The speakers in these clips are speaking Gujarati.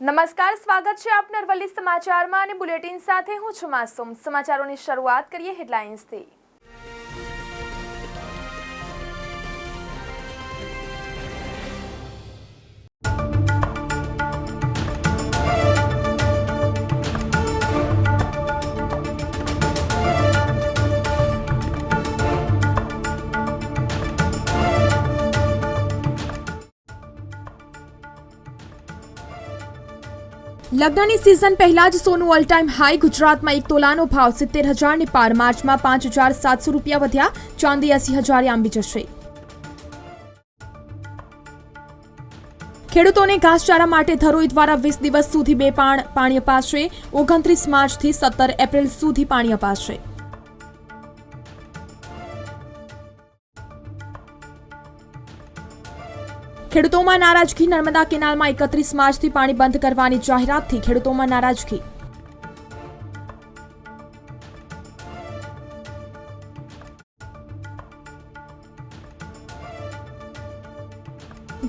નમસ્કાર, સ્વાગત છે આપ નરવલ્લી સમાચારમાં અને બુલેટિન સાથે હું છું માસુમ. સમાચારોની શરૂઆત કરીએ હેડલાઇન્સથી. લગ્નની સિઝન પહેલા જ સોનું ઓલ ટાઈમ હાઈ ગુજરાતમાં એક તોલાનો ભાવ સિત્તેર હજારની પાર માર્ચમાં પાંચ હજાર સાતસો રૂપિયા વધ્યા. ચાંદી એસી હજારે આંબી જશે. ખેડૂતોને ઘાસચારા માટે ધરોઈ દ્વારા વીસ દિવસ સુધી બે પાણ પાણી અપાશે. ઓગણત્રીસ માર્ચથી સત્તર એપ્રિલ સુધી પાણી અપાશે. ખેડૂતોમાં નારાજગી નર્મદા કેનાલમાં એકત્રીસ માર્ચથી પાણી બંધ કરવાની જાહેરાતથી ખેડૂતોમાં નારાજગી.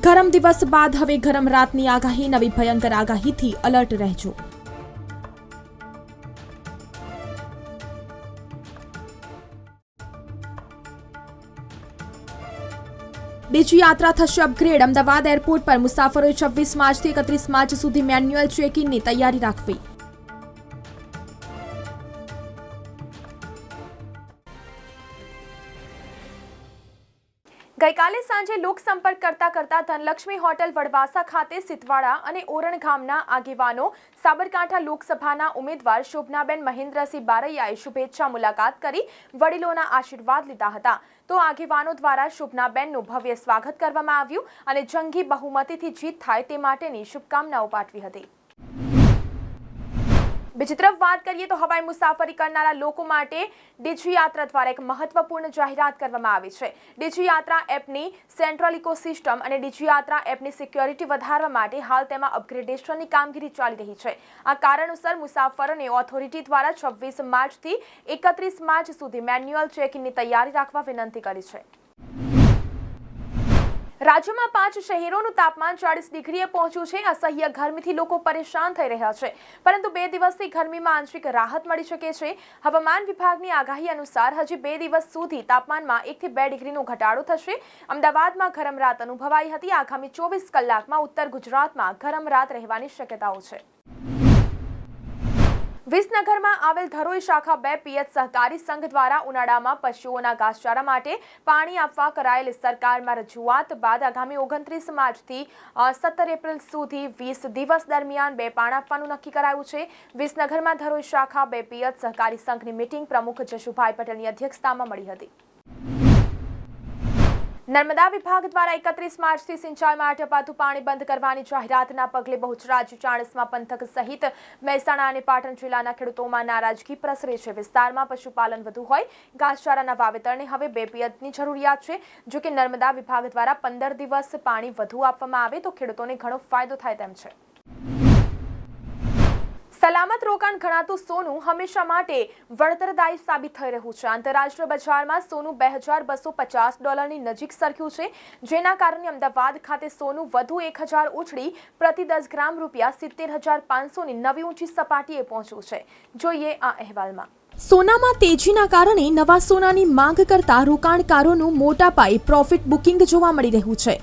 ગરમ દિવસ બાદ હવે ગરમ રાતની આગાહી, નવી ભયંકર આગાહીથી અલર્ટ રહેજો. બીજી યાત્રા થશે અપગ્રેડ અમદાવાદ એરપોર્ટ પર મુસાફરોએ છવ્વીસ માર્ચથી એકત્રીસ માર્ચ સુધી મેન્યુઅલ ચેક ઇનની તૈયારી રાખવી. ગઈકાલે સાંજે લોકસંપર્ક કરતા કરતા ધનલક્ષ્મી હોટેલ વડવાસા ખાતે સિતવાડા અને ઓરણ ગામના આગેવાનો સાબરકાંઠા લોકસભાના ઉમેદવાર શોભનાબેન મહેન્દ્રસિંહ બારૈયાએ શુભેચ્છા મુલાકાત કરી વડીલોના આશીર્વાદ લીધા હતા. તો આગેવાનો દ્વારા શુભનાબેનનું ભવ્ય સ્વાગત કરવામાં આવ્યું અને જંગી બહુમતીથી જીત થાય તે માટેની શુભકામનાઓ પાઠવી હતી. બીજી તરફ વાત કરીએ તો હવાઈ મુસાફરી કરનારા લોકો માટે ડીજી યાત્રા દ્વારા એક મહત્વપૂર્ણ જાહેરાત કરવામાં આવી છે. ડીજી યાત્રા એપની સેન્ટ્રલ ઇકોસિસ્ટમ અને ડીજી યાત્રા એપની સિક્યોરિટી વધારવા માટે હાલ તેમાં અપગ્રેડેશનની કામગીરી ચાલી રહી છે. આ કારણોસર મુસાફરોને ઓથોરિટી દ્વારા છવ્વીસ માર્ચથી એકત્રીસ માર્ચ સુધી મેન્યુઅલ ચેકિંગની તૈયારી રાખવા વિનંતી કરી છે. રાજ્યમાં પાંચ શહેરોનું તાપમાન ચાળીસ ડિગ્રીએ પહોંચ્યું છે. અસહ્ય ગરમીથી લોકો પરેશાન થઈ રહ્યા છે. પરંતુ બે દિવસથી ગરમીમાં આંશિક રાહત મળી શકે છે. હવામાન વિભાગની આગાહી અનુસાર હજી બે દિવસ સુધી તાપમાનમાં એકથી બે ડિગ્રીનો ઘટાડો થશે. અમદાવાદમાં ગરમ રાત અનુભવાઈ હતી. આગામી ચોવીસ કલાકમાં ઉત્તર ગુજરાતમાં ગરમ રાત રહેવાની શક્યતાઓ છે. વિસનગરમાં આવેલ ધરોઈ શાખા બે પિયત સહકારી સંઘ દ્વારા ઉનાળામાં પશુઓના ઘાસચારા માટે પાણી આપવા કરાયેલ સરકારમાં રજૂઆત બાદ આગામી ઓગણત્રીસ માર્ચથી સત્તર એપ્રિલ સુધી વીસ દિવસ દરમિયાન બે પાણ આપવાનું નક્કી કરાયું છે. વિસનગરમાં ધરોઈ શાખા બે પિયત સહકારી સંઘની મિટિંગ પ્રમુખ જશુભાઈ પટેલની અધ્યક્ષતામાં મળી હતી. નર્મદા વિભાગ દ્વારા એકત્રીસ માર્ચથી સિંચાઈ માટે અપાતું પાણી બંધ કરવાની જાહેરાતના પગલે બહુચરાજ ચાણસ્મા પંથક સહિત મહેસાણા અને પાટણ જિલ્લાના ખેડૂતોમાં નારાજગી પ્રસરે છે. વિસ્તારમાં પશુપાલન વધુ હોય, ઘાસચારાના વાવેતરને હવે બે પિયતની જરૂરિયાત છે. જો કે નર્મદા વિભાગ દ્વારા પંદર દિવસ પાણી વધુ આપવામાં આવે તો ખેડૂતોને ઘણો ફાયદો થાય તેમ છે. સલામત રોકાણ ગણાતું સોનું હંમેશા માટે વળતરદાયી સાબિત થઈ રહ્યું છે. આંતરરાષ્ટ્રીય બજારમાં સોનું બે હજાર બસો પચાસ ડોલરની નજીક સરખ્યું છે. જેના કારણે અમદાવાદ ખાતે સોનું વધુ એક હજાર ઉછળી પ્રતિ દસ ગ્રામ રૂપિયા સિત્તેર હજાર પાંચસોની નવી ઊંચી સપાટીએ પહોંચ્યું છે. જોઈએ આ અહેવાલમાં. સોનામાં તેજીના કારણે નવા સોનાની માંગ કરતા રોકાણકારોનું મોટા પાયે પ્રોફિટ બુકિંગ જોવા મળી રહ્યું છે.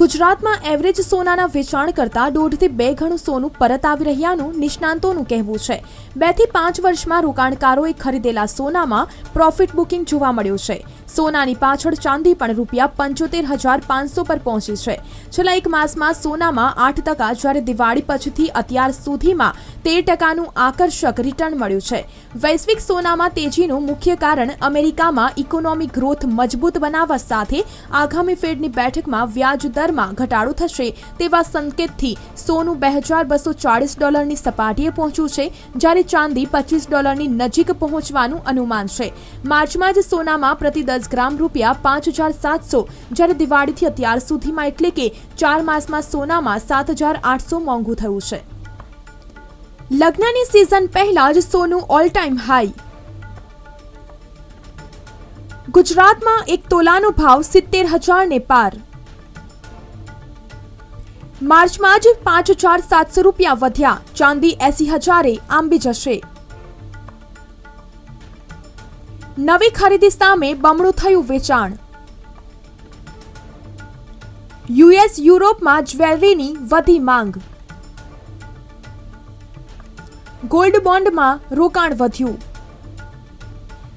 ગુજરાતમાં એવરેજ સોનાના વેચાણ કરતાં દોઢથી બે ગણું સોનું પરત આવી રહ્યાનું નિષ્ણાંતોનું કહેવું છે. બેથી પાંચ વર્ષમાં રોકાણકારોએ ખરીદેલા સોનામાં પ્રોફિટ બુકિંગ જોવા મળ્યું છે. સોનાની પાછળ ચાંદી પણ રૂપિયા પંચોતેર હજાર પાંચસો પર પહોંચી છે. છેલ્લા એક માસમાં સોનામાં આઠ ટકા જ્યારે દિવાળી પછીથી અત્યાર સુધીમાં તેર ટકાનું આકર્ષક રિટર્ન મળ્યું છે. વૈશ્વિક સોનામાં તેજીનું મુખ્ય કારણ અમેરિકામાં ઇકોનોમિક ગ્રોથ મજબૂત બનાવવા સાથે આગામી ફેડની બેઠકમાં વ્યાજ દરમાં ઘટાડો થશે તેવા સંકેતથી સોનું બે હજાર બસો ચાળીસ ડોલરની સપાટીએ પહોંચ્યું છે, જ્યારે ચાંદી પચીસ ડોલરની નજીક પહોંચવાનું અનુમાન છે. માર્ચમાં જ સોનામાં પ્રતિ દસ ગ્રામ રૂપિયા પાંચ હજાર સાતસો, જ્યારે દિવાળીથી અત્યાર સુધીમાં એટલે કે ચાર માસમાં સોનામાં સાત હજાર આઠસો મોંઘું થયું છે. લગ્નની સિઝન પહેલા જ સોનું ઓલ ટાઈમ હાઈ ગુજરાતમાં એક તોલાનો ભાવ સિત્તેર હજારને પાર. માર્ચમાં જ પાંચ હજાર સાતસો રૂપિયા વધ્યા. ચાંદી એસી હજારે આંબી જશે. નવી ખરીદી સામે બમણું થયું વેચાણ. યુએસ યુરોપમાં જ્વેલરીની વધી માંગ. ગોલ્ડ બોન્ડમાં રોકાણ વધ્યું.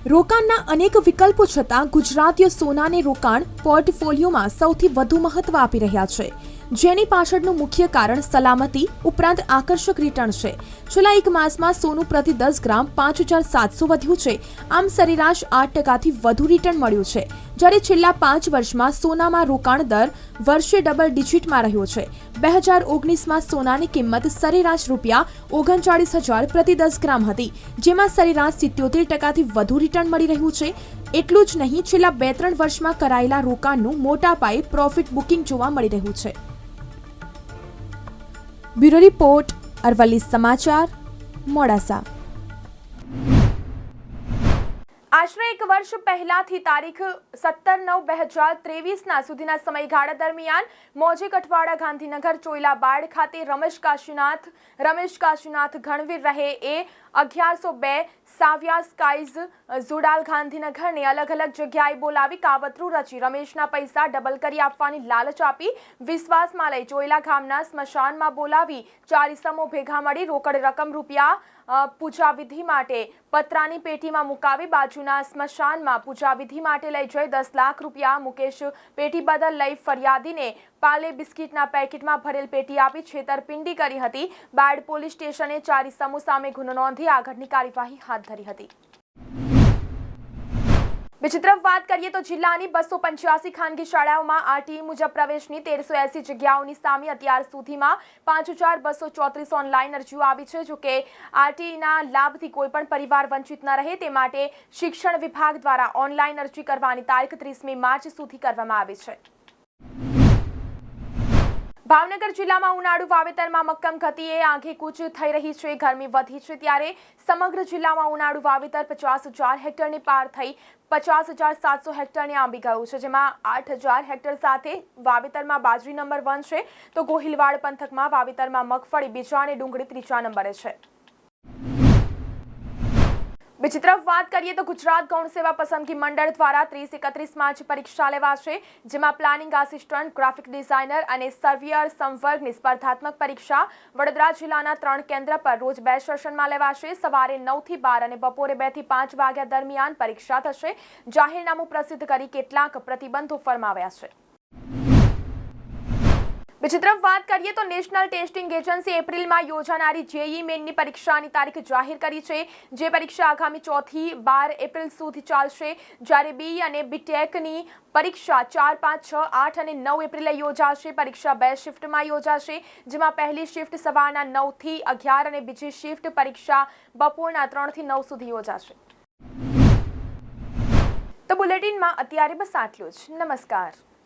રોકાણના અનેક વિકલ્પો છતાં ગુજરાતીઓ સોનાને રોકાણ પોર્ટફોલિયોમાં સૌથી વધુ મહત્વ આપી રહ્યા છે. જેની પાછળનું મુખ્ય કારણ સલામતી ઉપરાંત આકર્ષક રિટર્ન છે. છેલ્લા એક માસમાં સોનું પ્રતિ દસ ગ્રામ પાંચ હજાર સાતસો વધ્યું છે. આમ સરેરાશ આઠ ટકાથી વધુ રિટર્ન મળ્યું છે. જ્યારે છેલ્લા પાંચ વર્ષમાં સોનામાં રોકાણ દર વર્ષે ડબલ ડિજિટમાં રહ્યો છે. બે હજાર ઓગણીસમાં સોનાની કિંમત સરેરાશ રૂપિયા ઓગણચાળીસ હજાર પ્રતિ દસ ગ્રામ હતી. જેમાં સરેરાશ સિત્યોતેર ટકાથી વધુ રિટર્ન મળી રહ્યું છે. એટલું જ નહીં, છેલ્લા બે ત્રણ વર્ષમાં કરાયેલા રોકાણનું મોટા પાયે પ્રોફિટ બુકિંગ જોવા મળી રહ્યું છે. બ્યુરો રિપોર્ટ, અરવલ્લી સમાચાર, મોડાસા. આશરે એક વર્ષ પહેલાથી તારીખ સત્તર નવ બે હજાર ત્રેવીસના સુધીના સમયગાળા દરમિયાન મોજી કઠવાડા ગાંધીનગર ચોઈલાબાડ ખાતે રમેશ કાશીનાથ રમેશ કાશીનાથ ગણવીર રહે એ અગિયારસો બે સાવ્યા સ્કાઈઝ ઝુડાલ ગાંધીનગરને અલગ અલગ જગ્યાએ બોલાવી કાવતરું રચી રમેશના પૈસા ડબલ કરી આપવાની લાલચ આપી વિશ્વાસમાં લઈ ચોઈલા ગામના સ્મશાનમાં બોલાવી ચાર ઇસમો ભેગા મળી રોકડ રકમ રૂપિયા અ, પૂજા વિધિ માટે પતરાની પેટીમાં મુકાવી બાજુના સ્મશાનમાં પૂજાવિધિ માટે લઈ જઈ દસ લાખ રૂપિયા મુકેશ પેટી બદલ લઈ ફરિયાદીને પાલે બિસ્કિટના પેકેટમાં ભરેલ પેટી આપી છેતરપિંડી કરી હતી. બાડ પોલીસ સ્ટેશને ચારી સમૂહ સામે ગુનો નોંધી આગળની કાર્યવાહી હાથ ધરી હતી. બીજી તરફ વાત કરીએ તો જિલ્લાની બસો પંચ્યાસી ખાનગી શાળાઓમાં આરટીઈ મુજબ પ્રવેશની તેરસો એસી જગ્યાઓની સામે અત્યાર સુધીમાં પાંચ હજાર બસો ચોત્રીસ ઓનલાઈન અરજીઓ આવી છે. જોકે આરટીઈના લાભથી કોઈપણ પરિવાર વંચિત ન રહે, તે માટે શિક્ષણ વિભાગ દ્વારા ઓનલાઈન અરજી કરવાની તારીખ ત્રીસમી માર્ચ સુધી કરવામાં આવી છે. ભાવનગર જિલ્લામાં ઉનાળુ વાવેતરમાં મક્કમ ગતિએ આંખેકૂચ થઈ રહી છે, ગરમી વધી છે ત્યારે સમગ્ર જિલ્લામાં ઉનાળુ વાવેતર પચાસ હજાર હેક્ટરને પાર થઈ પચાસ હજાર સાતસો હેક્ટરને આંબી ગયું છે, જેમાં આઠ હજાર હેક્ટર સાથે વાવેતરમાં બાજરી નંબર વન છે, તો ગોહિલવાડ પંથકમાં વાવેતરમાં મગફળી બીજા અને ડુંગળી ત્રીજા નંબરે છે. બીજી તરફ વાત કરીએ તો ગુજરાત ગૌણ સેવા પસંદગી મંડળ દ્વારા ત્રીસ એકત્રીસ માર્ચ પરીક્ષા લેવાશે, જેમાં પ્લાનિંગ આસિસ્ટન્ટ, ગ્રાફિક ડિઝાઇનર અને સર્વિયર સંવર્ગની સ્પર્ધાત્મક પરીક્ષા વડોદરા જિલ્લાના ત્રણ કેન્દ્ર પર રોજ બે સેશનમાં લેવાશે. સવારે નવથી બાર અને બપોરે બેથી પાંચ વાગ્યા દરમિયાન પરીક્ષા થશે. જાહેરનામું પ્રસિદ્ધ કરી કેટલાક પ્રતિબંધો ફરમાવ્યા છે. બીજી તરફ વાત કરીએ તો નેશનલ ટેસ્ટિંગ એજન્સી એપ્રિલમાં યોજાનારી જેઈ મેનની પરીક્ષાની તારીખ જાહેર કરી છે. જે પરીક્ષા આગામી ચોથી બાર એપ્રિલ સુધી ચાલશે. જ્યારે બી અને બીટેકની પરીક્ષા ચાર, પાંચ, છ, આઠ અને નવ એપ્રિલે યોજાશે. પરીક્ષા બે શિફ્ટમાં યોજાશે, જેમાં પહેલી શિફ્ટ સવારના નવથી અગિયાર અને બીજી શિફ્ટ પરીક્ષા બપોરના ત્રણથી નવ સુધી યોજાશે. તો બુલેટિનમાં અત્યારે બસ આટલું જ. નમસ્કાર.